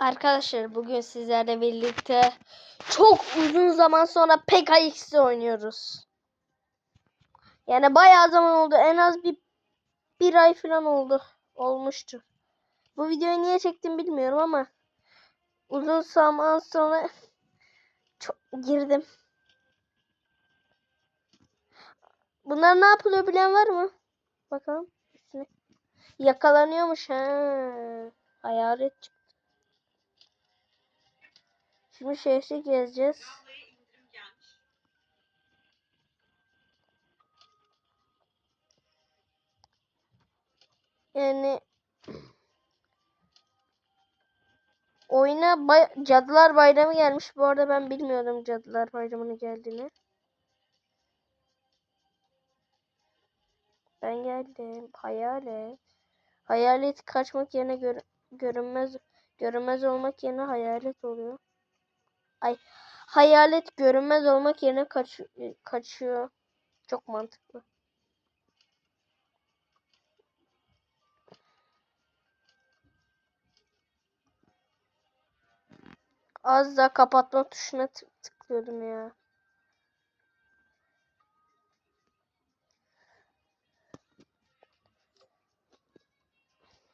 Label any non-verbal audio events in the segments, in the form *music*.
Arkadaşlar bugün sizlerle birlikte çok uzun zaman sonra PKX'de oynuyoruz. Yani bayağı zaman oldu. En az bir bir ay falan oldu. Olmuştu. Bu videoyu niye çektim bilmiyorum ama uzun zaman sonra çok girdim. Bunlar ne yapılıyor bilen var mı? Bakalım. Üstüne. Yakalanıyormuş ha. Hayalet çıktı. Şimdi şehri gezeceğiz. Yani oyuna bay Cadılar Bayramı gelmiş. Bu arada ben bilmiyordum Cadılar Bayramı'nın geldiğini. Ben geldim. Hayalet. Hayalet kaçmak yerine gör görünmez görünmez olmak yerine hayalet oluyor. Ay hayalet görünmez olmak yerine kaç kaçıyor. Çok mantıklı. Az da kapatma tuşuna tık- tıklıyordum ya.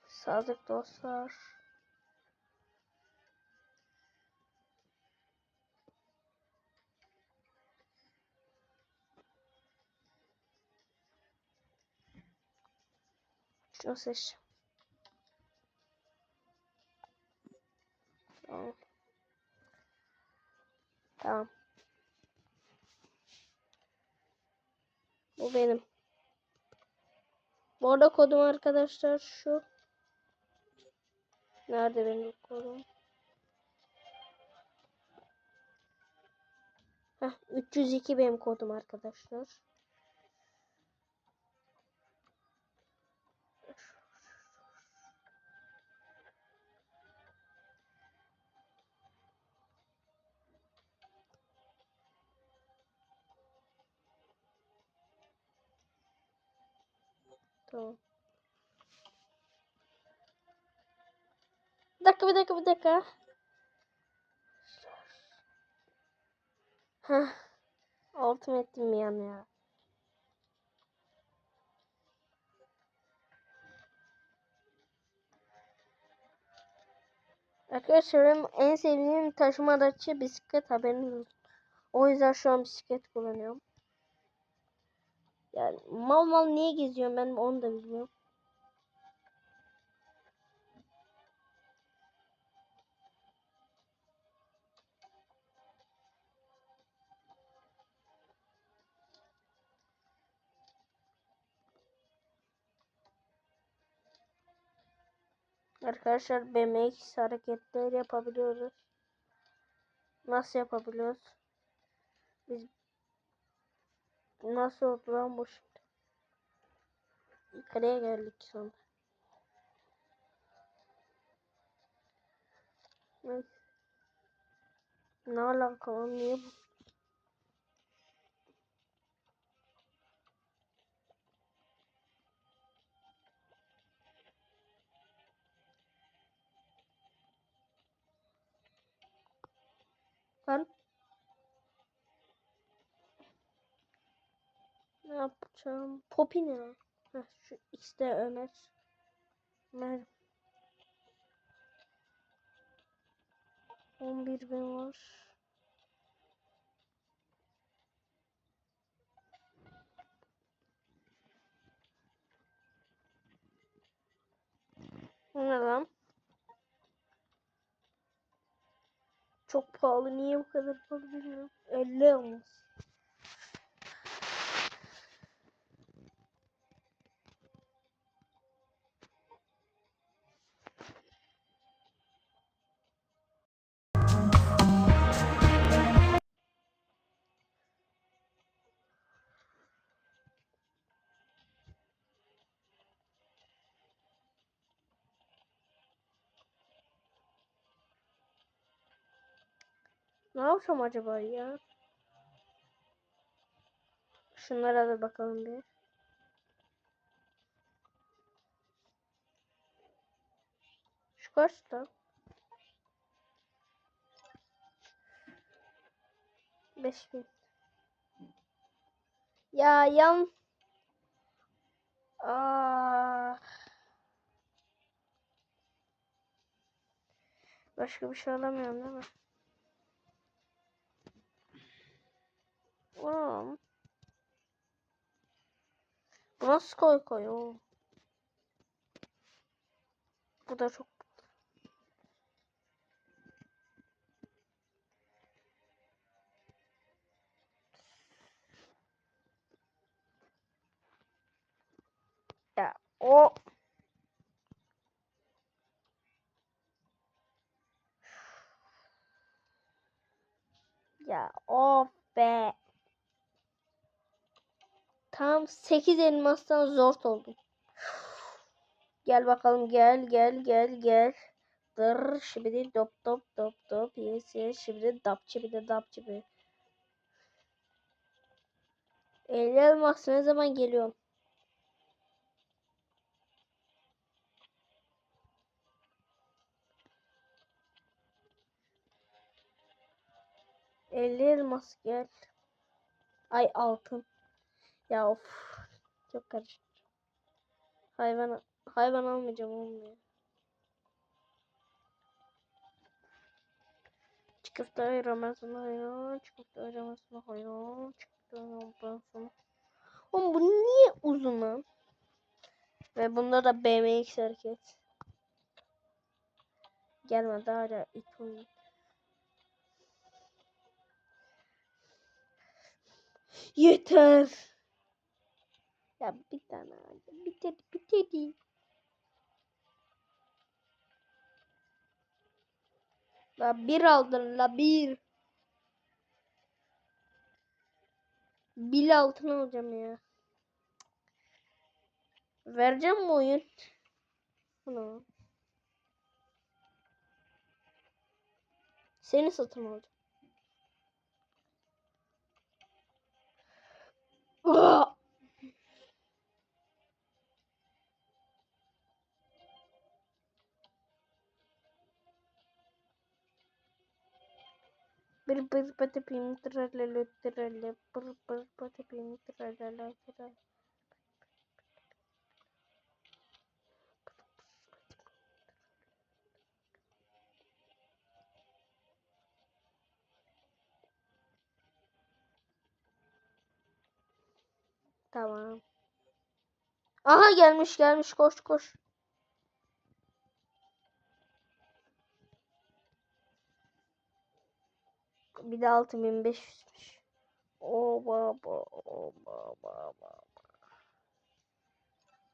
Sadık dostlar. Şunu seç. Tamam. Tamam. Bu benim. Bu arada kodum arkadaşlar şu. Nerede benim kodum? Heh, 302 benim kodum arkadaşlar. Tamam. Bir dakika bir dakika bir dakika. Heh. Altım ettim bir an ya. Arkadaşlar benim en sevdiğim taşıma aracı bisiklet haberiniz olsun. O yüzden şu an bisiklet kullanıyorum. Yani mal mal niye geziyorum ben onu da bilmiyorum. Arkadaşlar BMX hareketler yapabiliyoruz. Nasıl yapabiliyoruz? Biz nasıl oldu lan bu şimdi? Yukarıya geldik sonra. Ne yapacağım? Poppy ne? Heh, şu işte Ömer. Ömer. 11 bin var. Ne lan? Çok pahalı. Niye bu kadar pahalı bilmiyorum. 50 olmuş. Ne yapsam acaba ya? Şunlara da bakalım bir. Şu kaçta? 5000 Ya yan Ah. Başka bir şey alamıyorum değil mi? Oğlum. Bu nasıl koy koy o? Bu da çok Ya o Ya of be. Tam 8 elmastan zor oldum. Gel bakalım gel gel gel gel. Dır şimdi dop dop dop dop yes yes şimdi dap şimdi dap şimdi. 50 elmas ne zaman geliyorum? Elli elmas gel. Ay altın. Ya of. Çok karışık. Hayvan hayvan almayacağım olmuyor. Çikolata Ramazan hayran, çikolata Ramazan hayran, çikolata Ramazan. Oğlum bu niye uzun lan? Ve bunda da BMX hareket. Gelmedi hala ilk oyun. Yeter. Ya bir tane hadi. Bitedi bitedi. La bir aldın la bir. Bir altın alacağım ya. Vereceğim mi oyun? Bunu. Seni satın alacağım. Bir bir pati pim tralala tralala bir bir pati pim tralala tralala. Tamam. Aha gelmiş gelmiş koş koş. Bir de 6500'müş. O baba o baba baba.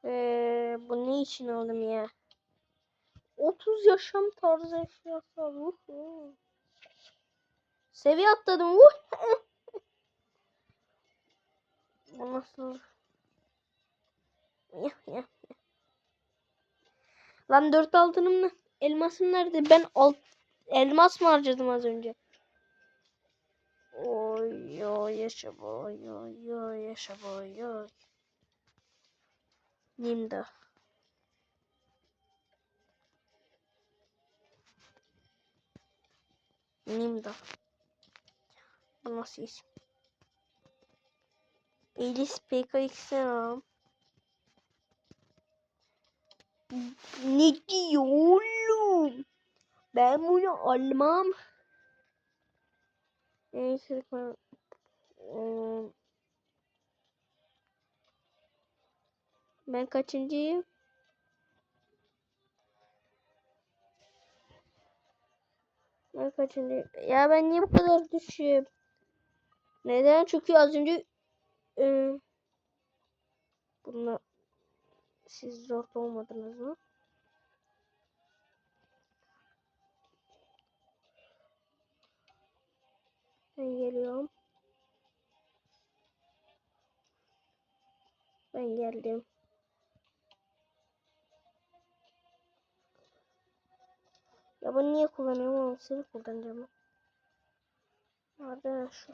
Ee, bu ne için aldım ya? 30 yaşam tarzı eşyası. Uhu. Seviye atladım. Bu nasıl? Lan 4 altınım ne? Elmasım nerede? Ben alt elmas mı harcadım az önce? Oy oy yaşa boy oy oy yaşa boy oy. Nimda. Nimda. Bu nasıl isim? Elis PKX'den Ne diyor oğlum? Ben bunu almam. Neyse ben ben kaçıncıyım? Ben kaçıncıyım? Ya ben niye bu kadar düşüyorum? Neden? Çünkü az önce ıı, bununla siz zor olmadınız mı? Ben geliyorum. Ben geldim. Ya ben niye kullanıyorum ama seni kullanacağım. Nerede şu?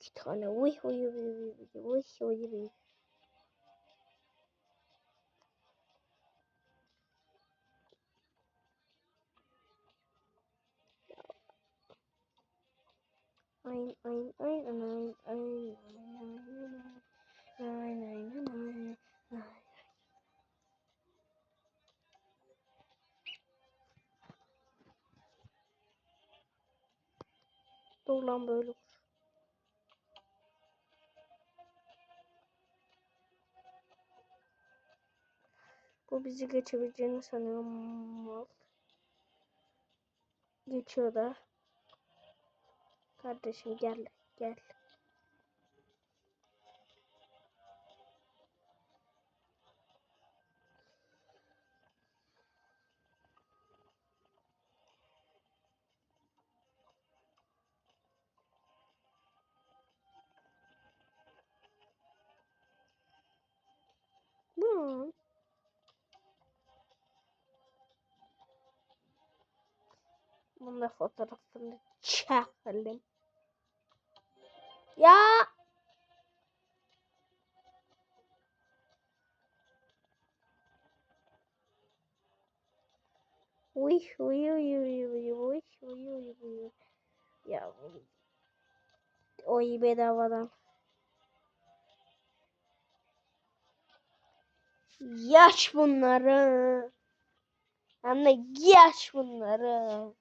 İki tane. Uy uy uy uy uy uy uy uy. Aynen aynen aynen aynen aynen aynen aynen aynen Dur lan böyle. Bu bizi geçebileceğini sanıyorum. Geçiyor da. Kardeşim gel gel. Bunun da fotoğrafını çekelim. Ya. Uy uy uy uy uy uy uy uy uy. Ya. Oy bedavadan. Yaş bunları. Anne yaş bunları.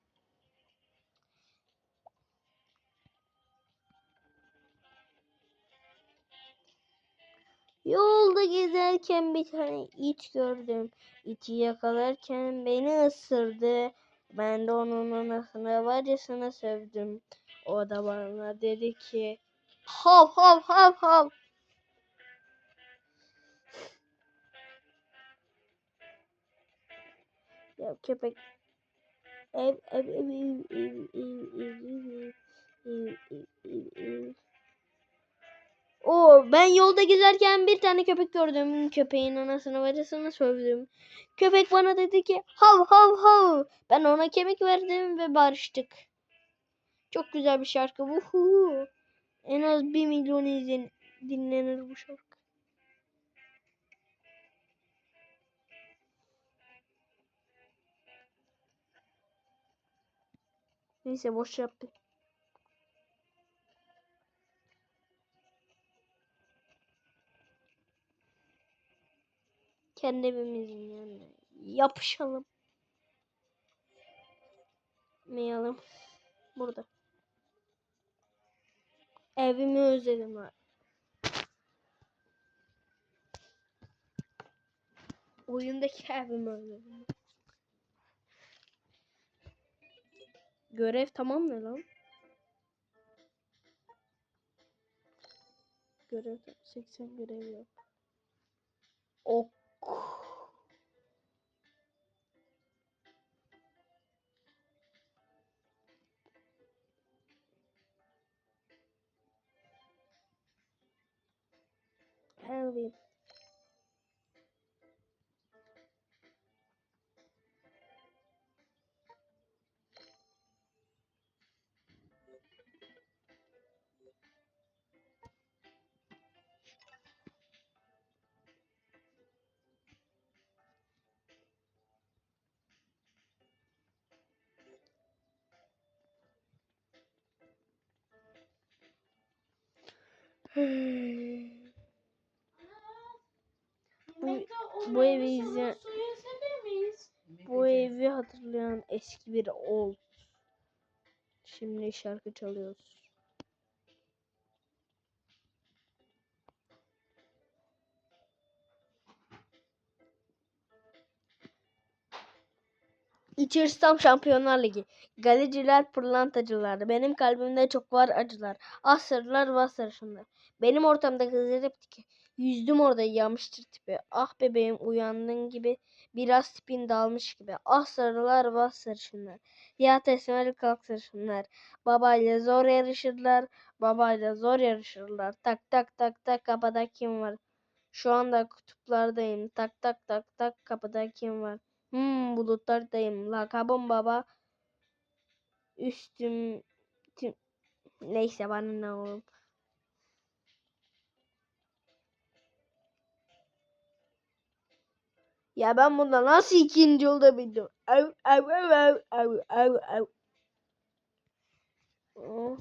Yolda gezerken bir tane it gördüm. İti yakalarken beni ısırdı. Ben de onun anasını bacısını sövdüm. O da bana dedi ki hav hav hav hav. Ya köpek ev ev ev ev ev ev ev ev ev ev ev Oo ben yolda gezerken bir tane köpek gördüm. Köpeğin anasını bacısını sövdüm. Köpek bana dedi ki hav hav hav. Ben ona kemik verdim ve barıştık. Çok güzel bir şarkı. Uhu. En az bir milyon izlen dinlenir bu şarkı. Neyse boş yaptık. Kendi evimizin yanına yapışalım. Mayalım. Burada. Evimi özledim ha. Oyundaki evimi özledim. Görev tamam ne lan? Görev 80 görev yok. Ok. *sighs* Halloween bu, bu evi izleyen bu evi hatırlayan eski bir old. Şimdi şarkı çalıyoruz. İçerisi tam Şampiyonlar Ligi. Galeciler, pırlantacılar. Benim kalbimde çok var acılar. Ah sarılar, vah. Benim ortamda kızlar hep ki. Yüzdüm orada yamıştır tipi. Ah bebeğim uyandın gibi. Biraz tipin dalmış gibi. Ah sarılar, vah. Ya tesmeli kalk sarışınlar. Babayla zor yarışırlar. Babayla zor yarışırlar. Tak tak tak tak kapıda kim var? Şu anda kutuplardayım. Tak tak tak tak kapıda kim var? Hmm, bulutlardayım. Lakabım baba. Üstüm tüm... neyse bana ne oğlum. Ya ben bunda nasıl ikinci olabildim? Av av av av av av av. Oh.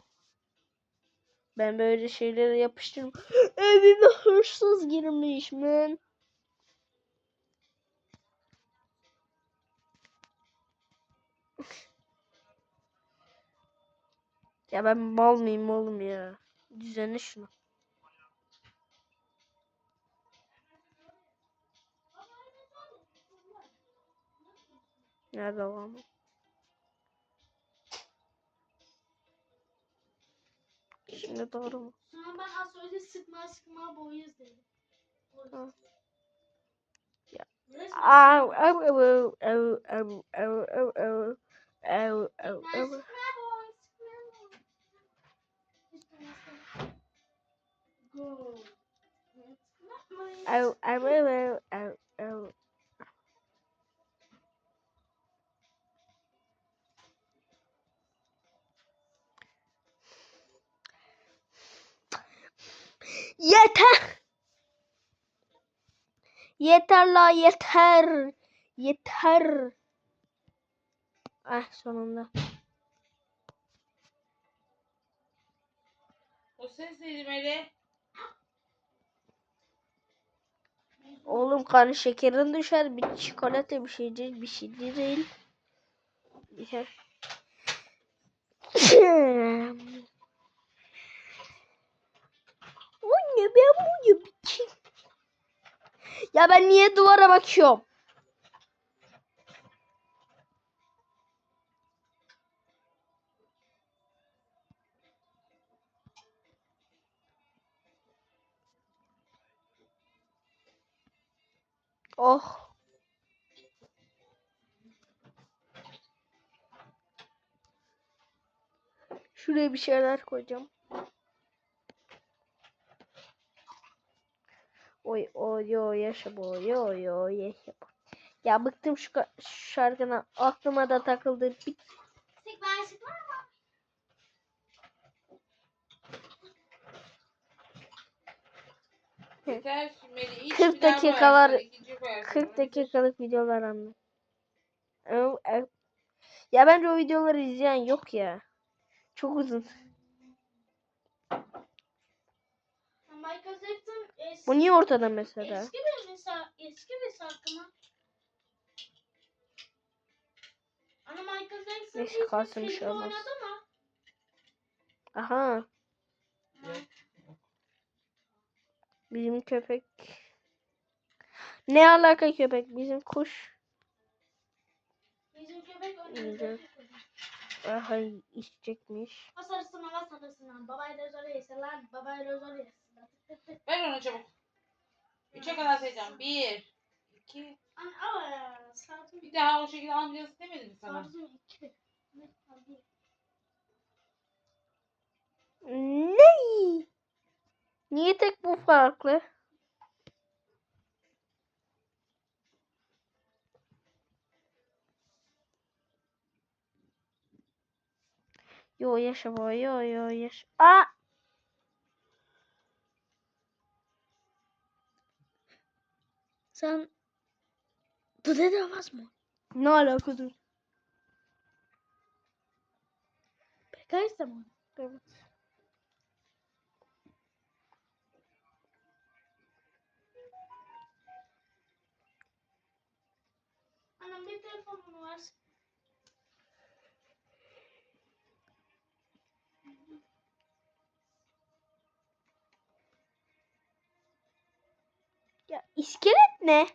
Ben böyle şeylere yapıştırım. *gasps* Evime hırsız girmiş mi? Ya ben mal mıyım oğlum ya? Düzenle şunu. Nerede o ama? Şimdi doğru mu? Sonra ben az önce sıkma sıkma boyuz dedim. Ha. Ya. Au au au au au au au au au au Oh, I will, oh, oh. Yeter. Yeter la yeter. Yeter. Ah sonunda. O ses neydi Melih? Oğlum kan şekerin düşer. Bir çikolata bir şey değil. Bir şey değil. Şey. Anne ben bunu biçim. Ya ben niye duvara bakıyorum? Oh. Şuraya bir şeyler koyacağım. Oy oy yo yaşa bu yo yo yaşa bu. Ya bıktım şu, şu şarkına aklıma da takıldı. Bir Sık ben ama. Yeter Melih. iç, 40 bir daha dakika koyarsın, var. ikinciyi koyarsın. 40 dakikalık videolar anne. Ya bence o videoları izleyen yok ya. Çok uzun. Michael Jackson eski, Bu niye ortada mesela? eski bir misal, eski bir şarkı mı? Ama Michael Jackson Neyse, kalsın, bir şey olmaz. Aha. Yok. Bizim köpek. Ne alaka köpek? Bizim kuş. Bizim köpek oynadı. Aha içecekmiş. O sarısın ama sarısın. Babayla zor yeseler, babayla zor yeseler. Ver onu çabuk. Üçe kadar sayacağım. Bir, iki. Anne ama. Bir daha o şekilde almayacağız demedim mi sana? Sarısın iki. Ne? Niye tek bu farklı? Yo yaşa bu yo yo yaşa. Aa! Sen bu dede avaz mı? Ne alakadır? Pekaysa mı? Evet. Bir telefonum var. Ya iskelet ne?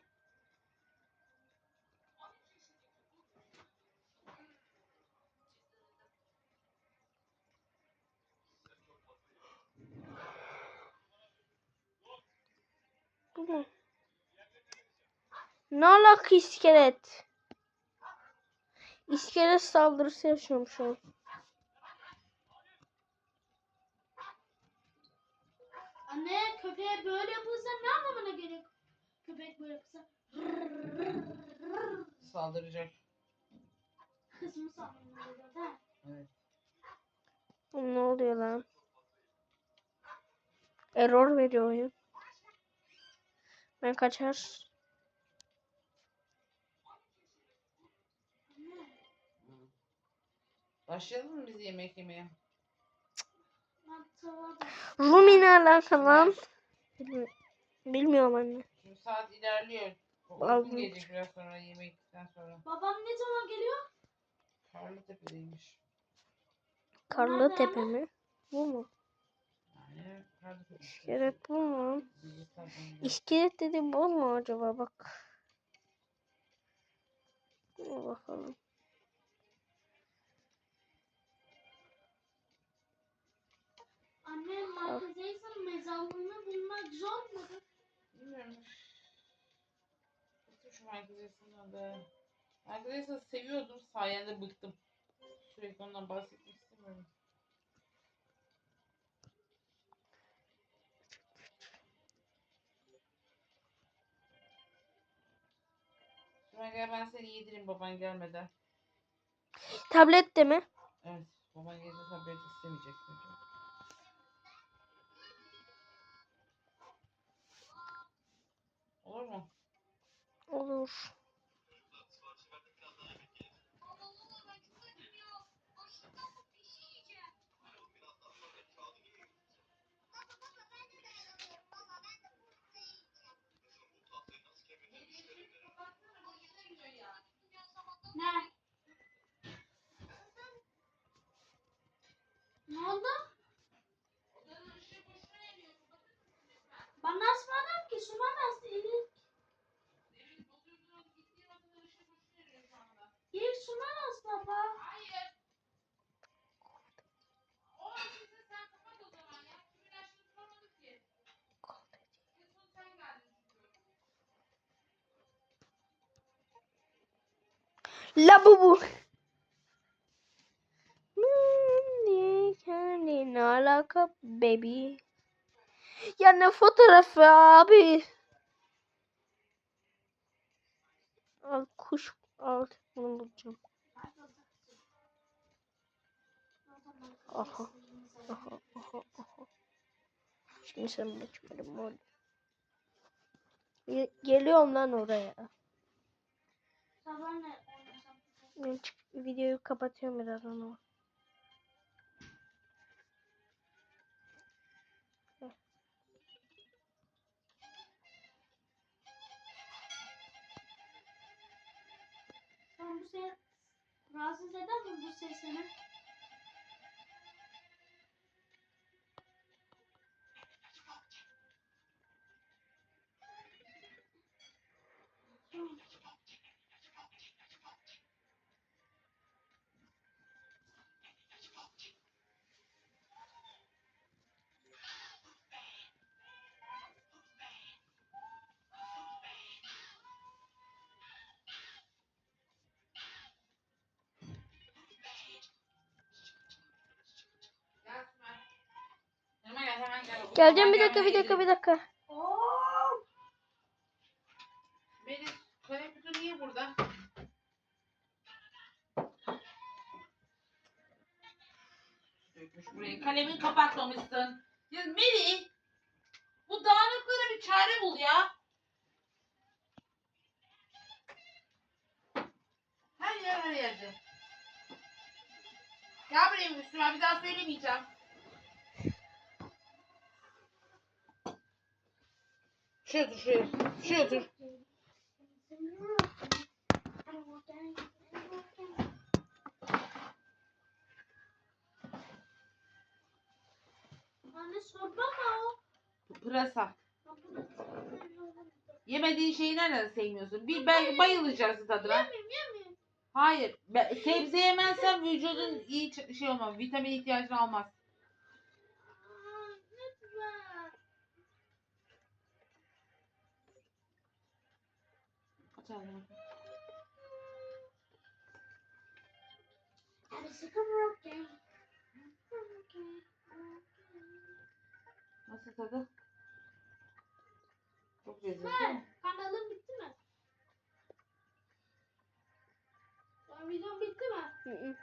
Ne alaka iskelet? İskelet saldırısı yaşıyorum şu an. Anne köpeğe böyle yapılsa ne anlamına geliyor? Köpek böyle yapılsa. Saldıracak. Kızımı değil mi? Evet. Ne oluyor lan? Error veriyor oyun. Ben kaçar. Başlayalım mı biz yemek yemeye? Rumi ne alaka lan? Bilmiyorum anne. Şimdi saat ilerliyor. O Aldım. Uygun gelecek biraz sonra yemekten sonra. Babam ne zaman geliyor? Karlıtepe'deymiş. Karlı Nerede tepe ama? mi? Bu mu? Yani Karlıtepe. İskelet bu mu? İskelet dediğim bu mu acaba bak. Bakalım. Annem Michael Jackson mezarlığını bulmak zor mu? Bilmiyorum. Bıktım şu Michael Jackson'dan da. Michael Jackson'ı seviyordum. Sayende bıktım. Sürekli ondan bahsetmek istemiyorum. Gel ben seni yedireyim baban gelmeden. Tablet de mi? Evet. Baban gelirse tablet istemeyecek çünkü. Olur mu? Olur. Ne? Ne oldu? Ben asmadım ki Suman La bu bu. Kendi ne alaka baby? Ya ne fotoğrafı abi? Al kuş al bunu bulacağım. Aha. Aha aha aha. Şimdi sen mı? Ge- Geliyorum lan oraya. Sabah ne? Ben videoyu kapatıyorum ama. Sen bu ses rahatsız eder mi bu ses Geleceğim bir dakika bir dakika bir dakika. Niye burada? Dökmüş burayı. Kalemini kapatmamışsın. Ya Melih. Bu dağınıklara bir çare bul ya. Her yer her yerde. Gel buraya Müslüman bir daha söylemeyeceğim. Şuraya otur şuraya. Şuraya otur. Anne sorma o. Pırasa. Yemediğin şeyi nereden sevmiyorsun? Bir ben bayılacaksın tadına. Yemeyeyim yemeyeyim. Hayır. Sebze yemezsen vücudun iyi ç- şey olmaz. Vitamin ihtiyacını almaz. Aa, Lütfen. Bırakayım. Nasıl tadı? Çok lezzetli. Süper. Kanalın bitti mi? Son videom bitti mi? Hı hı.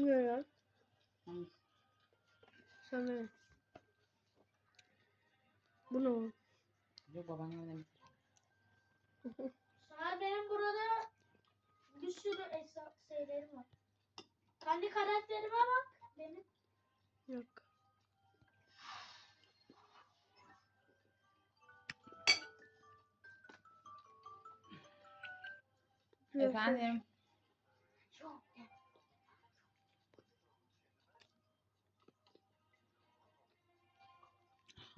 Ne ya? Hangisi? Sen ver. Bu ne oğlum? Yok babaannem Sonra benim burada bir sürü hesap şeylerim var. Kendi karakterime bak. Benim Yok. Efendim.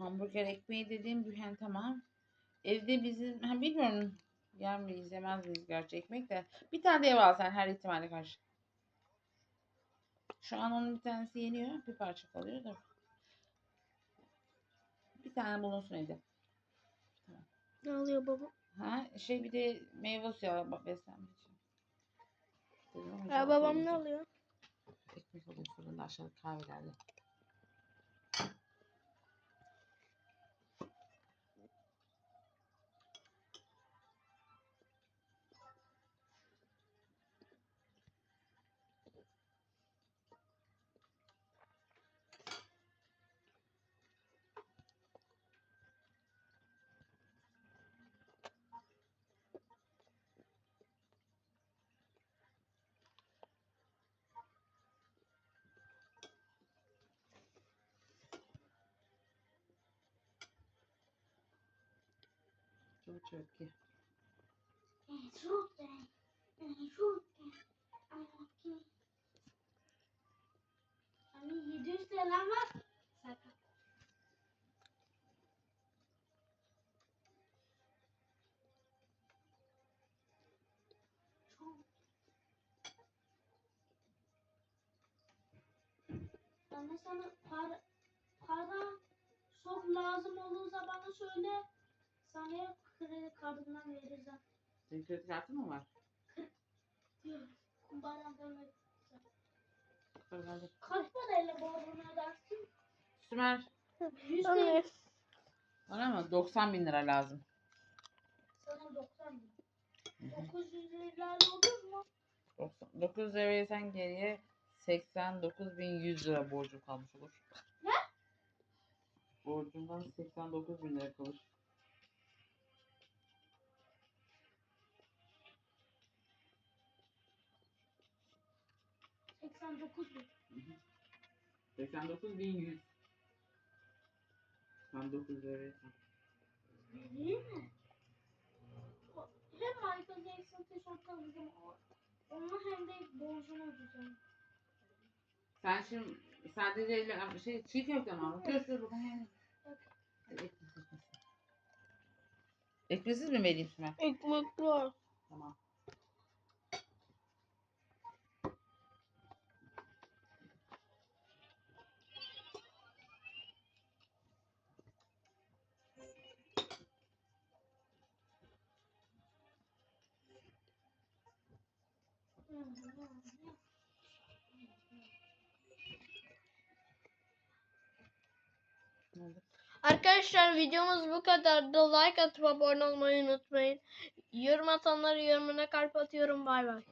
Hamburger ekmeği dediğim Bühen tamam. Evde bizim ha, bilmiyorum yer miyiz yemez miyiz gerçi ekmek de. Bir tane de ev al sen her ihtimale karşı. Şu an onun bir tanesi yeniyor. Bir parça kalıyor da. Bir tane bulunsun evde. Ne alıyor baba? Ha şey bir de meyve suyu beslenme için. Dedim babam ne alıyor? Ekmek alıyor fırında aşağıda kahvelerde. Çok Hani 700 TL var. Çok. Anne sana para, para çok lazım olursa bana söyle. Sana kredi kartından vereceğim. Senin kredi kartın mı var? Ver. Herhalde. Kaç parayla borcunu ödersin? Sümer. 100 Anne. TL. Bana mı? 90 bin lira lazım. Sana 90 bin. Hı hı. 900 lirayla olur mu? 90 9 lira verirsen geriye 89.100 lira borcum kalmış olur. Ne? Borcumdan 89 bin lira kalır. Bin. 89 bin. 89.100. 89 lira verirsen. Değil mi? O- Hem Michael Jackson tişört alacağım. Onu hem de borcunu ödeyeceğim. Sen şimdi sadece şey çiğ köfte mi dur bakalım. Hadi ekmeksiz mi vereyim Sümer? Ekmek var. Tamam. Arkadaşlar videomuz bu kadardı. Like atıp abone olmayı unutmayın. Yorum atanları yorumuna kalp atıyorum. Bay bay.